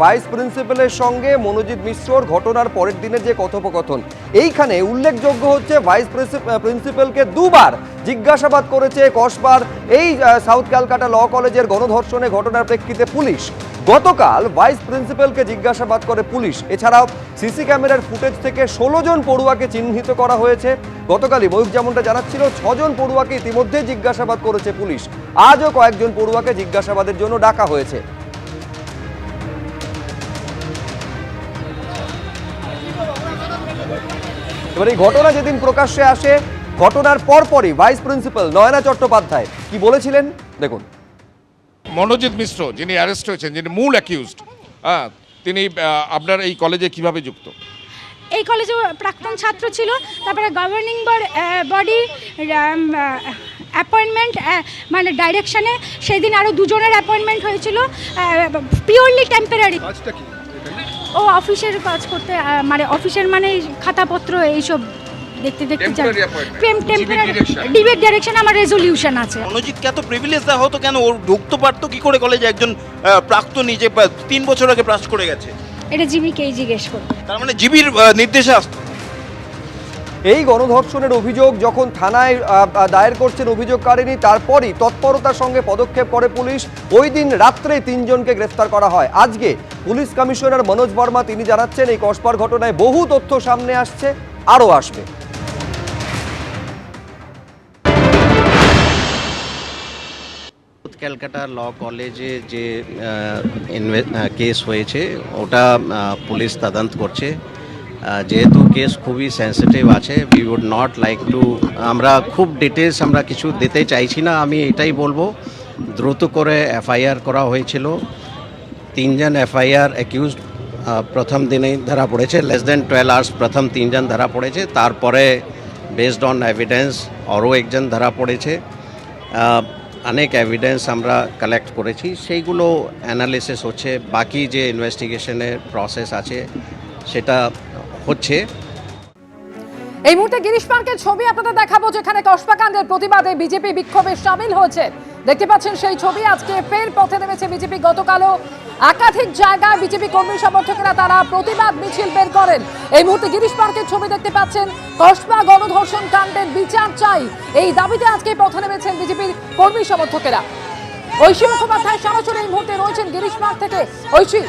Vice প্রিন্সিপালের সঙ্গে মনোজিৎ মিশ্রর ঘটনার পরের দিনের যে কথোপকথন, এইখানে উল্লেখযোগ্য হচ্ছে ভাইস প্রিন্সিপালকে দুবার জিজ্ঞাসাবাদ করেছে কসবার এই সাউথ ক্যালকাটা ল কলেজের গণধর্ষণে ঘটনার প্রেক্ষিতে পুলিশ। গতকাল ভাইস প্রিন্সিপালকে জিজ্ঞাসাবাদ করে পুলিশ। এছাড়াও সিসি ক্যামেরার ফুটেজ থেকে ষোলো জন পড়ুয়াকে চিহ্নিত করা হয়েছে। গতকালই ময়ূক যেমনটা জানাচ্ছিল, ছজন পড়ুয়াকে ইতিমধ্যে জিজ্ঞাসাবাদ করেছে পুলিশ। আজও কয়েকজন পড়ুয়াকে জিজ্ঞাসাবাদের জন্য ডাকা হয়েছে। এবার এই ঘটনা যেদিন প্রকাশ্যে আসে ঘটনার পরপরই ভাইস প্রিন্সিপাল নয়না চট্টোপাধ্যায় কি বলেছিলেন? দেখুন। মনোজিৎ মিশ্র যিনি অ্যারেস্ট হয়েছেন যিনি মূল অ্যাকিউজড হ্যাঁ তিনি আপনার এই কলেজে কীভাবে যুক্ত? এই কলেজে প্রাক্তন ছাত্র ছিল তারপরে গভর্নিং বডি অ্যাপয়েন্টমেন্ট মানে ডাইরেকশনে সেই দিন আরও দুজনের অ্যাপয়েন্টমেন্ট হয়েছিল পিওরলি টেম্পোরারি ও অফিসের কাজ করতে মানে অফিসের মানে খাতাপত্র এইসব দেখতে দেখতে চাই. প্রেম টেম্পোরারি ডিবেট ডাইরেকশন আমার রেজলিউশন আছে। অনুজিত এত প্রিভিলেজ দেওয়া হতো কেন? ও ঢুকতে পারতো কি করে কলেজে একজন আহ, নিজে যে তিন বছর আগে পাস করে গেছে? এটা জিমিকেই জিজ্ঞেস করতো তার মানে জিবির নির্দেশে আসতো। এই গণধর্ষণের অভিযোগ যখন থানায় দায়ের করছেন অভিযোগকারিনী তারপরই তৎপরতার সঙ্গে পদক্ষেপ করে পুলিশ। ওই দিন রাত্রে তিনজনকে গ্রেফতার করা হয়। আজকে পুলিশ কমিশনার মনোজ বর্মা তিনি জানাচ্ছেন, এই কসবার ঘটনায় বহু তথ্য সামনে আসছে, আরও আসবে। ক্যালকাটা ল কলেজে যে কেস হয়েছে, ওটা পুলিশ তদন্ত করছে। যেহেতু কেস খুবই সেন্সিটিভ আছে we would not like to আমরা খুব ডিটেলস আমরা কিছু দিতে চাইছি না, আমি এটাই বলব। দ্রুত করে এফআইআর করা হয়েছিল। তিনজন এফআইআর অ্যাকিউজড প্রথম দিনেই ধরা পড়েছে লেস দেন টুয়েলভ আওয়ার্স প্রথম তিনজন ধরা পড়েছে। তারপরে বেসড অন এভিডেন্স আরও একজন ধরা পড়েছে। অনেক এভিডেন্স আমরা কালেক্ট করেছি। সেইগুলো অ্যানালিসিস হচ্ছে, বাকি যে ইনভেস্টিগেশনের প্রসেস আছে, সেটা হচ্ছে। এই মুহূর্তে গিরিশ পার্কের ছবি আপনাদের দেখাবো, যেখানে কসবাকাণ্ডের প্রতিবাদে বিজেপি বিক্ষোভে সামিল হয়েছে। দেখতে পাচ্ছেন সেই ছবি, আজকে ফের পথে নেমেছে বিজেপি। গতকালও একাধিক জায়গায় বিজেপি কর্মী সমর্থকেরা তারা প্রতিবাদ মিছিল বের করেন। এই মুহূর্তে গিরিশ পার্কের ছবি দেখতে পাচ্ছেন, কসবা গণধর্ষণ কাণ্ডের বিচার চাই। এই দাবিতে আজকে পথে নেমেছেন বিজেপির কর্মী সমর্থকেরা। ঐশী মুখোপাধ্যায় সরাসরি এই মুহূর্তে রয়েছেন গিরিশ পার্ক থেকে। ঐশী।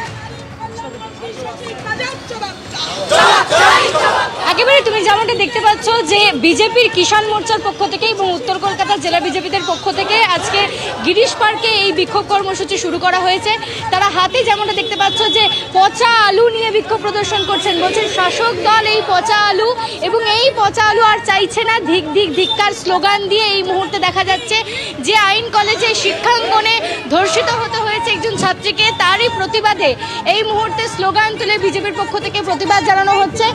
একেবারে তুমি যেমনটা দেখতে পাচ্ছ যে বিজেপির কিষাণ মোর্চার পক্ষ থেকে এবং উত্তর কলকাতা জেলা বিজেপিদের পক্ষ থেকে আজকে গিরিশ পার্কে এই বিক্ষোভ কর্মসূচি শুরু করা হয়েছে। তারা হাতে যেমনটা দেখতে পাচ্ছ যে পচা আলু নিয়ে বিক্ষোভ প্রদর্শন করছেন। বলছেন, শাসক দল এই পচা আলু এবং এই পচা আলু আর চাইছে না। ধিক ধিক, ধিক্কার, স্লোগান দিয়ে এই মুহূর্তে দেখা যাচ্ছে যে আইন কলেজে শিক্ষাঙ্গনে ধর্ষিত হতে হয়েছে একজন ছাত্রীকে। তারই প্রতিবাদে এই মুহূর্তে স্লোগান তুলে বিজেপির পক্ষ থেকে প্রতিবাদ জানানো হচ্ছে।